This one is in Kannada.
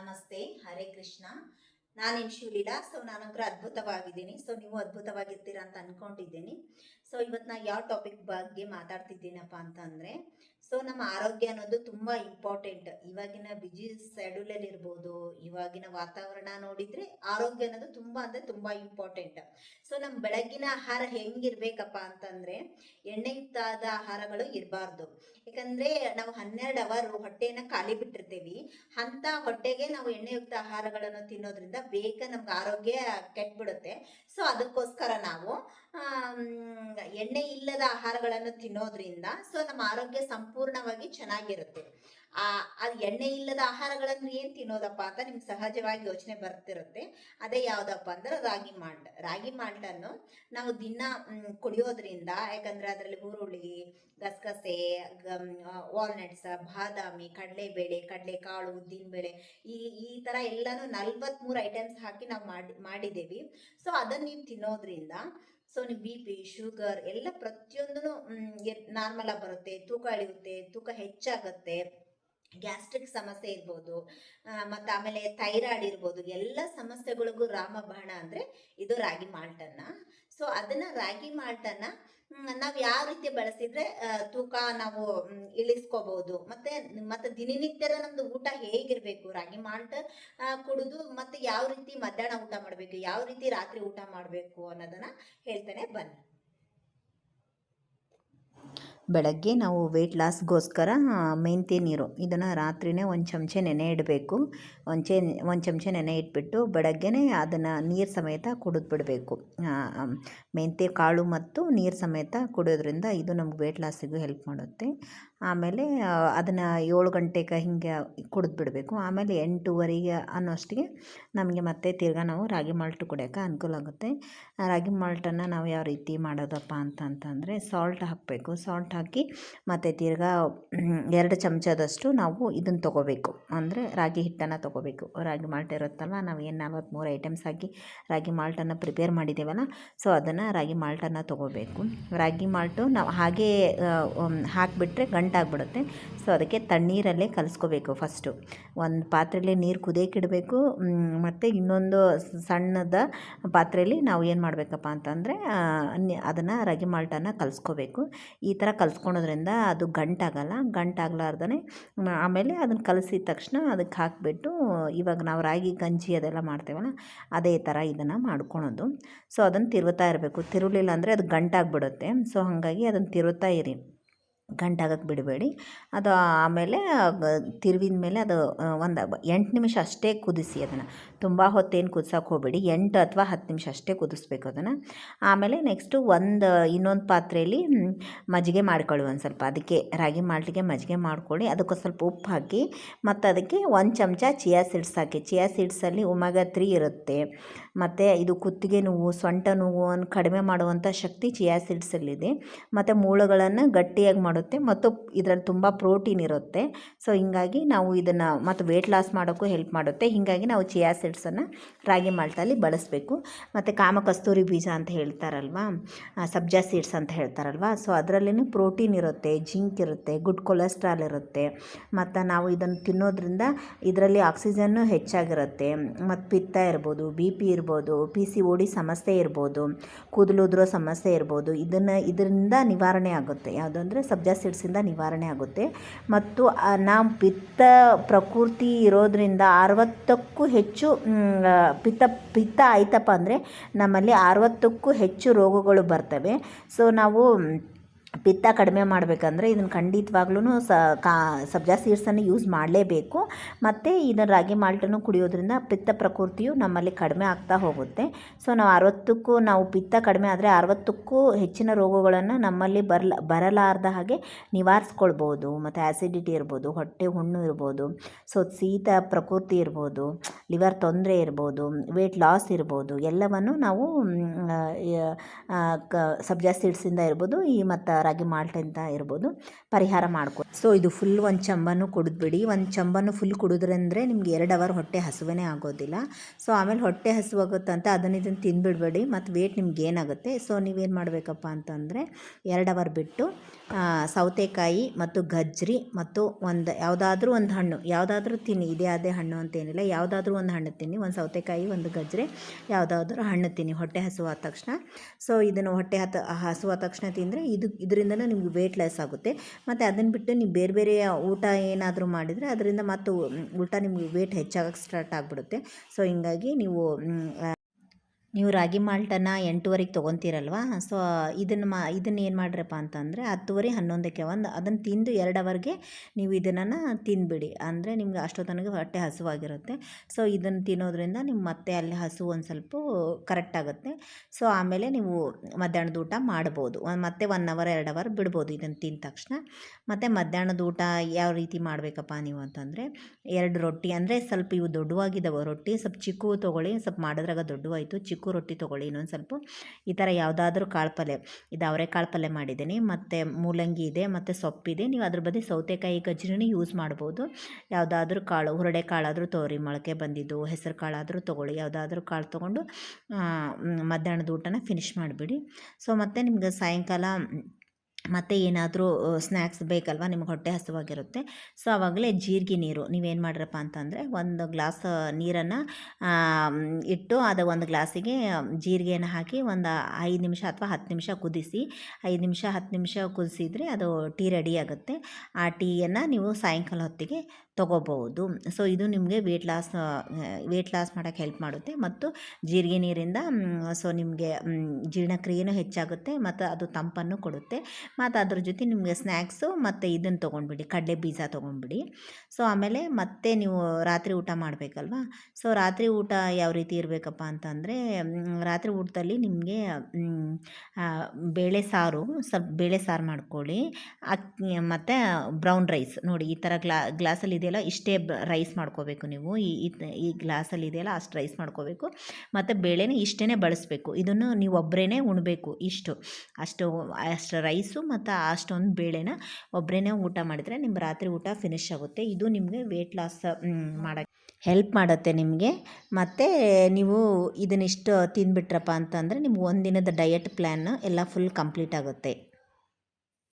ನಮಸ್ತೆ, ಹರೇ ಕೃಷ್ಣ. ನಾನೇನು ಶಿವಲೀಲಾ ಸೊ ನಾನಂತರ ಅದ್ಭುತವಾಗಿದ್ದೀನಿ. ಸೊ ನೀವು ಅದ್ಭುತವಾಗಿರ್ತೀರಾ ಅಂತ ಅನ್ಕೊಂಡಿದ್ದೀನಿ. ಸೊ ಇವತ್ತು ನಾ ಯಾವ ಟಾಪಿಕ್ ಬಗ್ಗೆ ಮಾತಾಡ್ತಿದ್ದೀನಪ್ಪ ಅಂತಂದರೆ ಸೊ ನಮ್ಮ ಆರೋಗ್ಯ ಅನ್ನೋದು ತುಂಬಾ ಇಂಪಾರ್ಟೆಂಟ್ ಇವಾಗಿನ ಬಿಜಿ ಶೆಡ್ಯೂಲಲ್ಲಿ ಇರ್ಬೋದು, ಇವಾಗಿನ ವಾತಾವರಣ ನೋಡಿದ್ರೆ ಆರೋಗ್ಯ ಅನ್ನೋದು ತುಂಬಾ ಅಂದ್ರೆ ತುಂಬಾ ಇಂಪಾರ್ಟೆಂಟ್ ಸೊ ನಮ್ ಬೆಳಗ್ಗಿನ ಆಹಾರ ಹೆಂಗಿರ್ಬೇಕಪ್ಪ ಅಂತಂದ್ರೆ ಎಣ್ಣೆಯುಕ್ತಾದ ಆಹಾರಗಳು ಇರಬಾರ್ದು. ಯಾಕಂದ್ರೆ ನಾವು ಹನ್ನೆರಡು ಅವರ್ ಹೊಟ್ಟೆಯನ್ನ ಖಾಲಿ ಬಿಟ್ಟಿರ್ತೀವಿ. ಅಂತ ಹೊಟ್ಟೆಗೆ ನಾವು ಎಣ್ಣೆಯುಕ್ತ ಆಹಾರಗಳನ್ನು ತಿನ್ನೋದ್ರಿಂದ ಬೇಗ ನಮ್ಗೆ ಆರೋಗ್ಯ ಕೆಟ್ಬಿಡುತ್ತೆ. ಸೊ ಅದಕ್ಕೋಸ್ಕರ ನಾವು ಎಣ್ಣೆ ಇಲ್ಲದ ಆಹಾರಗಳನ್ನು ತಿನ್ನೋದ್ರಿಂದ ಸೊ ನಮ್ಮ ಆರೋಗ್ಯ ಸಂಪೂರ್ಣವಾಗಿ ಚೆನ್ನಾಗಿರುತ್ತೆ. ಆ ಅದು ಎಣ್ಣೆ ಇಲ್ಲದ ಆಹಾರಗಳನ್ನು ಏನು ತಿನ್ನೋದಪ್ಪ ಅಂತ ನಿಮ್ಗೆ ಸಹಜವಾಗಿ ಯೋಚನೆ ಬರ್ತಿರುತ್ತೆ. ಅದೇ ಯಾವುದಪ್ಪ ಅಂದ್ರೆ ರಾಗಿ ಮಾಲ್ಟ್. ರಾಗಿ ಮಾಲ್ಟನ್ನು ನಾವು ದಿನ ಕುಡಿಯೋದ್ರಿಂದ ಯಾಕಂದ್ರೆ ಅದರಲ್ಲಿ ಹುರುಳಿ, ಗಸಗಸೆ ವಾಲ್ನಟ್ಸ್ ಬಾದಾಮಿ, ಕಡಲೆಬೇಳೆ, ಕಡಲೆಕಾಳು, ಉದ್ದಿನಬೇಳೆ ಈ ಈ ಥರ ಎಲ್ಲನೂ ನಲ್ವತ್ಮೂರು ಐಟಮ್ಸ್ ಹಾಕಿ ನಾವು ಮಾಡಿ, ಮಾಡಿದ್ದೀವಿ. ಸೊ ಅದನ್ನು ನೀವು ತಿನ್ನೋದ್ರಿಂದ so BP B P sugar ಎಲ್ಲ ಪ್ರತಿಯೊಂದೂ ನಾರ್ಮಲ್ ಆಗಿ ಬರುತ್ತೆ. ತೂಕ ಇಳಿಯುತ್ತೆ, ತೂಕ ಹೆಚ್ಚಾಗುತ್ತೆ ಗ್ಯಾಸ್ಟ್ರಿಕ್ ಸಮಸ್ಯೆ ಇರ್ಬೋದು ಮತ್ತು ಆಮೇಲೆ ಥೈರಾಯ್ಡ್ ಇರ್ಬೋದು, ಎಲ್ಲ ಸಮಸ್ಯೆಗಳಿಗೂ ರಾಮಬಾಣ ಅಂದರೆ ಇದು ರಾಗಿ ಮಾಲ್ಟನ್ನು. ಸೊ ಅದನ್ನ ರಾಗಿ ಮಾಲ್ಟನ್ನ ನಾವು ಯಾವ ರೀತಿ ಬಳಸಿದ್ರೆ ತೂಕ ನಾವು ಇಳಿಸ್ಕೋಬಹುದು ಮತ್ತೆ ಮತ್ತೆ ದಿನನಿತ್ಯದ ನಮ್ದು ಊಟ ಹೇಗಿರ್ಬೇಕು? ರಾಗಿ ಮಾಲ್ಟ್ ಕುಡಿದು ಮತ್ತೆ ಯಾವ ರೀತಿ ಮಧ್ಯಾಹ್ನ ಊಟ ಮಾಡಬೇಕು? ಯಾವ ರೀತಿ ರಾತ್ರಿ ಊಟ ಮಾಡಬೇಕು ಅನ್ನೋದನ್ನ ಹೇಳ್ತೇನೆ ಬನ್ನಿ. ಬೆಳಗ್ಗೆ ನಾವು ವೆಯ್ಟ್ ಲಾಸ್ಗೋಸ್ಕರ ಮೆಂತ್ಯ ನೀರು, ಇದನ್ನು ರಾತ್ರಿನೇ ಒಂದು ಚಮಚ ನೆನೆ ಇಡಬೇಕು. ಒಂದು ಚೆ, ಒಂದು ಚಮಚ ನೆನೆ ಇಟ್ಬಿಟ್ಟು ಬೆಳಗ್ಗೆನೇ ಅದನ್ನು ನೀರು ಸಮೇತ ಕುಡಿದ್ಬಿಡಬೇಕು ಮೆಂತ್ಯ ಕಾಳು ಮತ್ತು ನೀರು ಸಮೇತ ಕುಡಿಯೋದ್ರಿಂದ ಇದು ನಮ್ಗೆ ವೆಯ್ಟ್ ಲಾಸಿಗೂ ಹೆಲ್ಪ್ ಮಾಡುತ್ತೆ. ಆಮೇಲೆ ಅದನ್ನು ಏಳು ಗಂಟೆಗೆ ಹಿಂಗೆ ಕುಡಿದು ಬಿಡಬೇಕು. ಆಮೇಲೆ ಎಂಟೂವರೆಗೆ ಅನ್ನೋಷ್ಟಿಗೆ ನಮಗೆ ಮತ್ತೆ ತಿರ್ಗಾ ನಾವು ರಾಗಿ ಮಾಲ್ಟ್ ಕುಡಿಯೋಕೆ ಅನುಕೂಲ ಆಗುತ್ತೆ. ರಾಗಿ ಮಾಲ್ಟನ್ನು ನಾವು ಯಾವ ರೀತಿ ಮಾಡೋದಪ್ಪ ಅಂತಂತಂದರೆ ಸಾಲ್ಟ್ ಹಾಕಬೇಕು. ಸಾಲ್ಟ್ ಹಾಕಿ ಮತ್ತು ತಿರ್ಗಾ ಎರಡು ಚಮಚದಷ್ಟು ನಾವು ಇದನ್ನು ತೊಗೋಬೇಕು. ಅಂದರೆ ರಾಗಿ ಹಿಟ್ಟನ್ನು ತೊಗೋಬೇಕು. ರಾಗಿ ಮಾಲ್ಟ್ ಇರುತ್ತಲ್ಲ ನಾವು ಏನು ನಲ್ವತ್ತ್ಮೂರು ಐಟಮ್ಸ್ ಹಾಕಿ ರಾಗಿ ಮಾಲ್ಟನ್ನು ಪ್ರಿಪೇರ್ ಮಾಡಿದ್ದೇವಲ್ಲ ಸೊ ಅದನ್ನು ರಾಗಿ ಮಾಲ್ಟನ್ನು ತೊಗೋಬೇಕು. ರಾಗಿ ಮಾಲ್ಟು ನಾವು ಹಾಗೇ ಹಾಕಿಬಿಟ್ರೆ ಗಂಟಾಗ್ಬಿಡುತ್ತೆ ಸೊ ಅದಕ್ಕೆ ತಣ್ಣೀರಲ್ಲೇ ಕಲಿಸ್ಕೋಬೇಕು ಫಸ್ಟು ಒಂದು ಪಾತ್ರೆಯಲ್ಲಿ ನೀರು ಕುದಿಯೋಕ್ಕಿಡಬೇಕು ಮತ್ತು ಇನ್ನೊಂದು ಸಣ್ಣದ ಪಾತ್ರೆಯಲ್ಲಿ ನಾವು ಏನು ಮಾಡಬೇಕಪ್ಪ ಅಂತಂದರೆ ಅದನ್ನು ರಾಗಿ ಮಾಲ್ಟನ್ನು ಕಲಿಸ್ಕೋಬೇಕು. ಈ ಥರ ಕಲಿಸ್ಕೊಳೋದ್ರಿಂದ ಅದು ಗಂಟಾಗಲ್ಲ. ಗಂಟಾಗ್ಲಾರ್ದೇ ಆಮೇಲೆ ಅದನ್ನು ಕಲಸಿದ ತಕ್ಷಣ ಅದಕ್ಕೆ ಹಾಕಿಬಿಟ್ಟು, ಇವಾಗ ನಾವು ರಾಗಿ, ಗಂಜಿ ಅದೆಲ್ಲ ಮಾಡ್ತೇವಲ್ಲ, ಅದೇ ಥರ ಇದನ್ನು ಮಾಡ್ಕೊಳೋದು. ಸೊ ಅದನ್ನು ತಿರುವುತ್ತಾ ಇರಬೇಕು. ತಿರುವಲಿಲ್ಲ ಅಂದರೆ ಅದು ಗಂಟಾಗ್ಬಿಡುತ್ತೆ. ಸೊ ಹಾಗಾಗಿ ಅದನ್ನು ತಿರುವುತ್ತಾ ಇರಿ. ಗಂಟಾಗಕ್ಕೆ ಬಿಡಬೇಡಿ. ಅದು ಆಮೇಲೆ ತಿರುವಿದ ಮೇಲೆ ಅದು ಒಂದು ಎಂಟು ನಿಮಿಷ ಅಷ್ಟೇ ಕುದಿಸಿ ಅದನ್ನು. ತುಂಬ ಹೊತ್ತೇನು ಕುದಿಸೋಕೆ ಹೋಗಬೇಡಿ, ಎಂಟು ಅಥವಾ ಹತ್ತು ನಿಮಿಷ ಅಷ್ಟೇ ಕುದಿಸ್ಬೇಕು ಅದನ್ನು. ಆಮೇಲೆ ನೆಕ್ಸ್ಟು ಒಂದು, ಇನ್ನೊಂದು ಪಾತ್ರೆಯಲ್ಲಿ ಮಜ್ಜಿಗೆ ಮಾಡ್ಕೊಳ್ಳಿ ಒಂದು ಸ್ವಲ್ಪ. ಅದಕ್ಕೆ ರಾಗಿ ಮಾಲ್ಟಿಗೆ ಮಜ್ಜಿಗೆ ಮಾಡ್ಕೊಳ್ಳಿ. ಅದಕ್ಕೆ ಸ್ವಲ್ಪ ಉಪ್ಪು ಹಾಕಿ, ಮತ್ತು ಅದಕ್ಕೆ ಒಂದು ಚಮಚ ಚಿಯಾ ಸೀಡ್ಸ್ ಹಾಕಿ. ಚಿಯಾ ಸೀಡ್ಸಲ್ಲಿ ಉಮಗ ತ್ರೀ ಇರುತ್ತೆ. ಮತ್ತು ಇದು ಕುತ್ತಿಗೆ ನೋವು, ಸೊಂಟ ನೋವನ್ನು ಕಡಿಮೆ ಮಾಡುವಂಥ ಶಕ್ತಿ ಚಿಯಾ ಸೀಡ್ಸಲ್ಲಿದೆ ಮತ್ತು ಮೂಳೆಗಳನ್ನು ಗಟ್ಟಿಯಾಗಿ ಮಾಡುತ್ತೆ. ಮತ್ತು ಇದರಲ್ಲಿ ತುಂಬ ಪ್ರೋಟೀನ್ ಇರುತ್ತೆ. ಸೊ, ಹಿಂಗಾಗಿ ನಾವು ಇದನ್ನು, ಮತ್ತು ವೆಯ್ಟ್ ಲಾಸ್ ಮಾಡೋಕ್ಕೂ ಹೆಲ್ಪ್ ಮಾಡುತ್ತೆ. ಹೀಗಾಗಿ ನಾವು ಚಿಯಾ ಸೀಡ್ಸನ್ನು ರಾಗಿ ಮಾಲ್ಟಲ್ಲಿ ಬಳಸಬೇಕು. ಮತ್ತು ಕಾಮಕಸ್ತೂರಿ ಬೀಜ ಅಂತ ಹೇಳ್ತಾರಲ್ವಾ? ಸಬ್ಜಾ ಸೀಡ್ಸ್ ಅಂತ ಹೇಳ್ತಾರಲ್ವ? ಸೊ, ಅದರಲ್ಲಿನೂ ಪ್ರೋಟೀನ್ ಇರುತ್ತೆ, ಜಿಂಕ್ ಇರುತ್ತೆ, ಗುಡ್ ಕೊಲೆಸ್ಟ್ರಾಲ್ ಇರುತ್ತೆ. ಮತ್ತು ನಾವು ಇದನ್ನು ತಿನ್ನೋದ್ರಿಂದ ಇದರಲ್ಲಿ ಆಕ್ಸಿಜನ್ನು ಹೆಚ್ಚಾಗಿರುತ್ತೆ. ಮತ್ತು ಪಿತ್ತ ಇರ್ಬೋದು, ಬಿ ಪಿ ಇರ್ಬೋದು, ಪಿ ಸಿ ಓ ಡಿ ಸಮಸ್ಯೆ ಇರ್ಬೋದು, ಕೂದಲು ಉದುರೋ ಸಮಸ್ಯೆ ಇರ್ಬೋದು, ಇದನ್ನು ಇದರಿಂದ ನಿವಾರಣೆ ಆಗುತ್ತೆ. ಯಾವುದಂದರೆ ಸಬ್ಜಾ ಸೀಡ್ಸಿಂದ ನಿವಾರಣೆ ಆಗುತ್ತೆ. ಮತ್ತು ನಾವು ಪಿತ್ತ ಪ್ರಕೃತಿ ಇರೋದ್ರಿಂದ ಅರವತ್ತಕ್ಕೂ ಹೆಚ್ಚು ಪಿತ್ತ ಪಿತ್ತ ಆಯ್ತಪ್ಪ ಅಂದರೆ ನಮ್ಮಲ್ಲಿ ಅರವತ್ತಕ್ಕೂ ಹೆಚ್ಚು ರೋಗಗಳು ಬರ್ತವೆ. ಸೊ ನಾವು ಪಿತ್ತ ಕಡಿಮೆ ಮಾಡಬೇಕಂದ್ರೆ ಇದನ್ನು ಖಂಡಿತವಾಗ್ಲೂ ಸ, ಕಾ, ಸಬ್ಜಾ ಸೀಡ್ಸನ್ನು ಯೂಸ್ ಮಾಡಲೇಬೇಕು. ಮತ್ತು ಇದನ್ನು ರಾಗಿ ಮಾಲ್ಟನ್ನು ಕುಡಿಯೋದ್ರಿಂದ ಪಿತ್ತ ಪ್ರಕೃತಿಯು ನಮ್ಮಲ್ಲಿ ಕಡಿಮೆ ಆಗ್ತಾ ಹೋಗುತ್ತೆ. ಸೊ ನಾವು ಅರವತ್ತಕ್ಕೂ, ನಾವು ಪಿತ್ತ ಕಡಿಮೆ ಆದರೆ ಅರವತ್ತಕ್ಕೂ ಹೆಚ್ಚಿನ ರೋಗಗಳನ್ನು ನಮ್ಮಲ್ಲಿ ಬರಲ, ಬರಲಾರ್ದ ಹಾಗೆ ನಿವಾರಿಸ್ಕೊಳ್ಬೋದು. ಮತ್ತು ಆ್ಯಸಿಡಿಟಿ ಇರ್ಬೋದು, ಹೊಟ್ಟೆ ಹುಣ್ಣು ಇರ್ಬೋದು, ಸೊ, ಶೀತ ಪ್ರಕೃತಿ ಇರ್ಬೋದು ಲಿವರ್ ತೊಂದರೆ ಇರ್ಬೋದು ವೆಯ್ಟ್ ಲಾಸ್ ಇರ್ಬೋದು, ಎಲ್ಲವನ್ನು ನಾವು ಸಬ್ಜಾ ಸೀಡ್ಸಿಂದ ಇರ್ಬೋದು. ಈ ಮತ್ತು ರಾಗಿ ಮಾಲ್ಟ್ ಅಂತ ಇರ್ಬೋದು, ಪರಿಹಾರ ಮಾಡ್ಕೊ ಸೊ ಇದು ಫುಲ್ ಒಂದು ಚಂಬನು ಕುಡಿದ್ಬಿಡಿ. ಒಂದು ಚಂಬನು ಫುಲ್ ಕುಡಿದ್ರಂದ್ರೆ ನಿಮ್ಗೆ ಎರಡು ಅವರ್ ಹೊಟ್ಟೆ ಹಸುವೇ ಆಗೋದಿಲ್ಲ. ಸೊ ಆಮೇಲೆ ಹೊಟ್ಟೆ ಹಸುವಾಗುತ್ತಂತ ಅದನ್ನು ಇದನ್ನು ತಿಂದ್ಬಿಡ್ಬೇಡಿ ಮತ್ತು ವೇಟ್ ನಿಮ್ಗೆ ಏನಾಗುತ್ತೆ? ಸೊ ನೀವೇನು ಮಾಡಬೇಕಪ್ಪ ಅಂತಂದರೆ, ಎರಡು ಅವರ್ ಬಿಟ್ಟು ಸೌತೆಕಾಯಿ ಮತ್ತು ಗಜ್ಜರಿ ಮತ್ತು ಒಂದು ಯಾವುದಾದ್ರೂ ಒಂದು ಹಣ್ಣು, ಯಾವುದಾದ್ರೂ ತಿನ್ನಿ, ಇದೇ ಅದೇ ಹಣ್ಣು ಅಂತೇನಿಲ್ಲ ಯಾವುದಾದ್ರೂ ಒಂದು ಹಣ್ಣು ತಿನ್ನಿ, ಒಂದು ಸೌತೆಕಾಯಿ, ಒಂದು ಗಜ್ಜರಿ ಯಾವುದಾದ್ರೂ ಹಣ್ಣು ತಿನ್ನಿ, ಹೊಟ್ಟೆ ಹಸುವಾದ ತಕ್ಷಣ. ಸೊ ಇದನ್ನು ಹೊಟ್ಟೆ ಹತ, ಹಸುವಾದ ತಕ್ಷಣ ತಿಂದರೆ ಇದು ಇದರಿಂದನೂ ನಿಮಗೆ ವೆಯ್ಟ್ ಲೆಸ್ ಆಗುತ್ತೆ. ಮತ್ತು ಅದನ್ನು ಬಿಟ್ಟು ನೀವು ಬೇರೆ ಬೇರೆ ಊಟ ಏನಾದರೂ ಮಾಡಿದರೆ ಅದರಿಂದ ಮತ್ತು ಉಲ್ಟಾ ನಿಮಗೆ ವೆಯ್ಟ್ ಹೆಚ್ಚಾಗಕ್ಕೆ ಸ್ಟಾರ್ಟ್ ಆಗಿಬಿಡುತ್ತೆ. ಸೊ ಹಿಂಗಾಗಿ ನೀವು ನೀವು ರಾಗಿ ಮಾಲ್ಟನ್ನು ಎಂಟೂವರೆಗೆ ತೊಗೊತೀರಲ್ವ? ಸೊ ಇದನ್ನು ಮಾ, ಇದನ್ನು ಏನು ಮಾಡ್ರಪ್ಪ ಅಂತಂದರೆ ಹತ್ತುವರೆ, ಹನ್ನೊಂದಕ್ಕೆ ಒಂದು ಅದನ್ನು ತಿಂದು ಎರಡು ಅವರ್ಗೆ ನೀವು ಇದನ್ನು ತಿಂದುಬಿಡಿ ಅಂದರೆ ನಿಮ್ಗೆ ಅಷ್ಟೋ ತನಕ ಹೊಟ್ಟೆ ಹಸುವಾಗಿರುತ್ತೆ. ಸೊ ಇದನ್ನು ತಿನ್ನೋದ್ರಿಂದ ನಿಮ್ಮ ಮತ್ತೆ ಅಲ್ಲಿ ಹಸು ಒಂದು ಸ್ವಲ್ಪ ಕರೆಕ್ಟ್ ಆಗುತ್ತೆ. ಸೊ ಆಮೇಲೆ ನೀವು ಮಧ್ಯಾಹ್ನದ ಊಟ ಮಾಡ್ಬೋದು. ಮತ್ತೆ ಒನ್ ಅವರ್ ಎರಡು ಅವರ್ ಬಿಡ್ಬೋದು ಇದನ್ನು ತಿಂದ ತಕ್ಷಣ. ಮತ್ತು ಮಧ್ಯಾಹ್ನದ ಊಟ ಯಾವ ರೀತಿ ಮಾಡಬೇಕಪ್ಪ ನೀವು ಅಂತಂದರೆ ಎರಡು ರೊಟ್ಟಿ. ಅಂದರೆ ಸ್ವಲ್ಪ ಇವು ದೊಡ್ಡವಾಗಿದ್ದಾವೆ ರೊಟ್ಟಿ ಸ್ವಲ್ಪ ಚಿಕ್ಕ ತೊಗೊಳ್ಳಿ, ಸ್ವಲ್ಪ ಮಾಡಿದ್ರಾಗ ದೊಡ್ಡವಾಯಿತು. ಚಿಕ್ಕ ರೊಟ್ಟಿ ತೊಗೊಳ್ಳಿ, ಇನ್ನೊಂದು ಸ್ವಲ್ಪ. ಈ ಥರ ಯಾವುದಾದ್ರೂ ಕಾಳು ಪಲ್ಯ. ಇದು ಅವರೆಕಾಳು ಪಲ್ಯ ಮಾಡಿದ್ದೀನಿ. ಮತ್ತು ಮೂಲಂಗಿ ಇದೆ, ಮತ್ತು ಸೊಪ್ಪಿದೆ. ನೀವು ಅದ್ರ ಬದಲು ಸೌತೆಕಾಯಿ ಗಜ್ರಿನೂ ಯೂಸ್ ಮಾಡ್ಬೋದು. ಯಾವುದಾದ್ರೂ ಕಾಳು, ಹುರಡೆ ಕಾಳಾದರೂ ತೋರಿ, ಮೊಳಕೆ ಬಂದಿದ್ದು, ಹೆಸರು ಕಾಳಾದರೂ ತೊಗೊಳ್ಳಿ. ಯಾವುದಾದ್ರೂ ಕಾಳು ತೊಗೊಂಡು ಮಧ್ಯಾಹ್ನದ ಊಟನ ಫಿನಿಶ್ ಮಾಡಿಬಿಡಿ. ಸೊ ಮತ್ತು ನಿಮ್ಗೆ ಸಾಯಂಕಾಲ ಮತ್ತೆ ಏನಾದರೂ ಸ್ನ್ಯಾಕ್ಸ್ ಬೇಕಲ್ವ? ನಿಮ್ಗೆ ಹೊಟ್ಟೆ ಹಸುವಾಗಿರುತ್ತೆ. ಸೊ ಆವಾಗಲೇ ಜೀರಿಗೆ ನೀರು. ನೀವೇನು ಮಾಡಿರಪ್ಪ ಅಂತಂದರೆ, ಒಂದು ಗ್ಲಾಸ್ ನೀರನ್ನು ಇಟ್ಟು ಅದು ಒಂದು ಗ್ಲಾಸಿಗೆ ಜೀರಿಗೆಯನ್ನು ಹಾಕಿ ಒಂದು ಐದು ನಿಮಿಷ ಅಥವಾ ಹತ್ತು ನಿಮಿಷ ಕುದಿಸಿ. ಐದು ನಿಮಿಷ, ಹತ್ತು ನಿಮಿಷ ಕುದಿಸಿದರೆ ಅದು ಟೀ ರೆಡಿ ಆಗುತ್ತೆ. ಆ ಟೀಯನ್ನು ನೀವು ಸಾಯಂಕಾಲ ಹೊತ್ತಿಗೆ ತೊಗೋಬೋದು ಸೊ ಇದು ನಿಮಗೆ ವೇಟ್ ಲಾಸ್ ವೇಟ್ ಲಾಸ್ ಮಾಡೋಕ್ಕೆ ಹೆಲ್ಪ್ ಮಾಡುತ್ತೆ. ಮತ್ತು ಜೀರಿಗೆ ನೀರಿಂದ ಸೊ ನಿಮಗೆ ಜೀರ್ಣಕ್ರಿಯೆನೂ ಹೆಚ್ಚಾಗುತ್ತೆ ಮತ್ತು ಅದು ತಂಪನ್ನು ಕೊಡುತ್ತೆ. ಮತ್ತು ಅದ್ರ ಜೊತೆ ನಿಮಗೆ ಸ್ನ್ಯಾಕ್ಸು ಮತ್ತು ಇದನ್ನು ತೊಗೊಂಡ್ಬಿಡಿ, ಕಡಲೆ ಬೀಜ ತೊಗೊಂಡ್ಬಿಡಿ. ಸೊ ಆಮೇಲೆ ಮತ್ತೆ ನೀವು ರಾತ್ರಿ ಊಟ ಮಾಡಬೇಕಲ್ವಾ? ಸೊ ರಾತ್ರಿ ಊಟ ಯಾವ ರೀತಿ ಇರಬೇಕಪ್ಪ ಅಂತಂದರೆ ರಾತ್ರಿ ಊಟದಲ್ಲಿ ನಿಮಗೆ ಬೇಳೆ ಸಾರು, ಸ್ವಲ್ಪ ಬೇಳೆ ಸಾರು ಮಾಡ್ಕೊಳ್ಳಿ. ಅಕ್ಕಿ, ಮತ್ತು ಬ್ರೌನ್ ರೈಸ್ ನೋಡಿ ಈ ಥರ ಗ್ಲಾ, ಗ್ಲಾಸಲ್ಲಿ ಇದೆಯಲ್ಲ, ಇಷ್ಟೇ ರೈಸ್ ಮಾಡ್ಕೋಬೇಕು ನೀವು. ಈ, ಈ- ಗ್ಲಾಸಲ್ಲಿ ಇದೆಯಲ್ಲ, ಅಷ್ಟು ರೈಸ್ ಮಾಡ್ಕೋಬೇಕು. ಮತ್ತು ಬೇಳೆನೇ ಇಷ್ಟೇ ಬಳಸಬೇಕು. ಇದನ್ನು ನೀವು ಒಬ್ಬರೇ ಉಣಬೇಕು ಇಷ್ಟು. ಅಷ್ಟು ಅಷ್ಟು ರೈಸು ಮತ್ತು ಅಷ್ಟೊಂದು ಬೇಳೆನ ಒಬ್ಬರೇ ಊಟ ಮಾಡಿದರೆ ನಿಮ್ಮ ರಾತ್ರಿ ಊಟ ಫಿನಿಶ್ ಆಗುತ್ತೆ. ಇದು ನಿಮಗೆ ವೆಯ್ಟ್ ಲಾಸ್ ಮಾಡೋಕ್ಕೆ ಹೆಲ್ಪ್ ಮಾಡುತ್ತೆ ನಿಮಗೆ. ಮತ್ತು ನೀವು ಇದನ್ನಿಷ್ಟು ತಿಂದುಬಿಟ್ರಪ್ಪ ಅಂತಂದರೆ ನಿಮ್ಗೆ ಒಂದಿನದ ಡಯಟ್ ಪ್ಲ್ಯಾನ್ ಎಲ್ಲ ಫುಲ್ ಕಂಪ್ಲೀಟ್ ಆಗುತ್ತೆ.